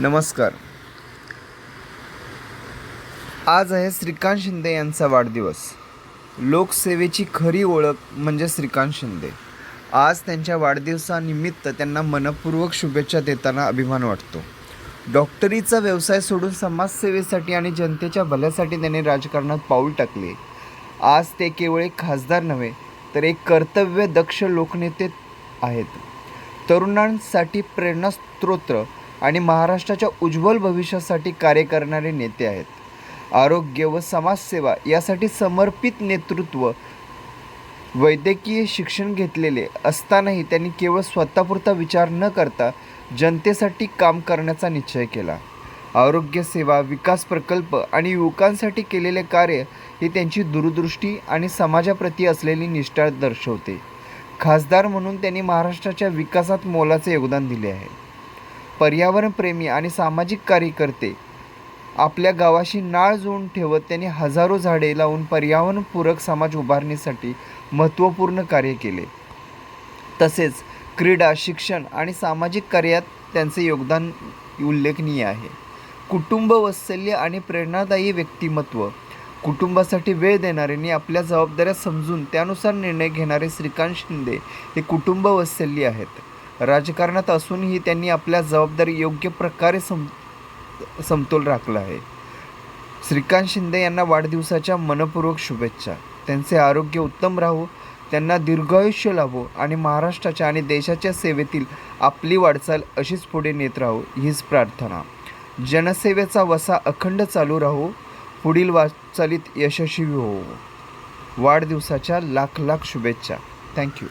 नमस्कार. आज आहे श्रीकांत शिंदे यांचा वाढदिवस. लोकसेवेची खरी ओळख म्हणजे श्रीकांत शिंदे. आज त्यांच्या वाढदिवसानिमित्त त्यांना मनपूर्वक शुभेच्छा देताना अभिमान वाटतो. डॉक्टरीचा व्यवसाय सोडून समाजसेवेसाठी आणि जनतेच्या भल्यासाठी त्यांनी राजकारणात पाऊल टाकले. आज ते केवळ एक खासदार नव्हे तर एक कर्तव्य दक्ष लोकनेते आहेत. तरुणांसाठी प्रेरणास्त्रोत्र आणि महाराष्ट्राच्या उज्ज्वल भविष्यासाठी कार्य करणारे नेते आहेत. आरोग्य व समाजसेवा यासाठी समर्पित नेतृत्व वैद्यकीय शिक्षण घेतलेले असतानाही त्यांनी केवळ स्वतःपुरता विचार न करता जनतेसाठी काम करण्याचा निश्चय केला. आरोग्यसेवा विकास प्रकल्प आणि युवकांसाठी केलेले कार्य ही त्यांची दूरदृष्टी आणि समाजाप्रती असलेली निष्ठा दर्शवते. खासदार म्हणून त्यांनी महाराष्ट्राच्या विकासात मोलाचे योगदान दिले आहे. पर्यावरणप्रेमी आणि सामाजिक कार्यकर्ते. आपल्या गावाशी नाळ जोडून ठेवत त्यांनी हजारो झाडे लावून पर्यावरणपूरक समाज उभारणीसाठी महत्त्वपूर्ण कार्य केले. तसेच क्रीडा शिक्षण आणि सामाजिक कार्यात त्यांचे योगदान उल्लेखनीय आहे. कुटुंब वत्सल्य आणि प्रेरणादायी व्यक्तिमत्व. कुटुंबासाठी वेळ देणारे आणि आपल्या जबाबदाऱ्या समजून त्यानुसार निर्णय घेणारे श्रीकांत शिंदे हे कुटुंब वत्सल्य आहेत. राजकारणात असूनही त्यांनी आपल्या जबाबदारी योग्य प्रकारे सम समतोल राखला आहे. श्रीकांत शिंदे यांना वाढदिवसाच्या मनपूर्वक शुभेच्छा. त्यांचे आरोग्य उत्तम राहो त्यांना दीर्घायुष्य लाभो आणि महाराष्ट्राच्या आणि देशाच्या सेवेतील आपली वाटचाल अशीच पुढे नेत राहो हीच प्रार्थना. जनसेवेचा वसा अखंड चालू राहो पुढील वाटचालीत यशस्वी होवो. वाढदिवसाच्या लाख लाख शुभेच्छा. थँक्यू.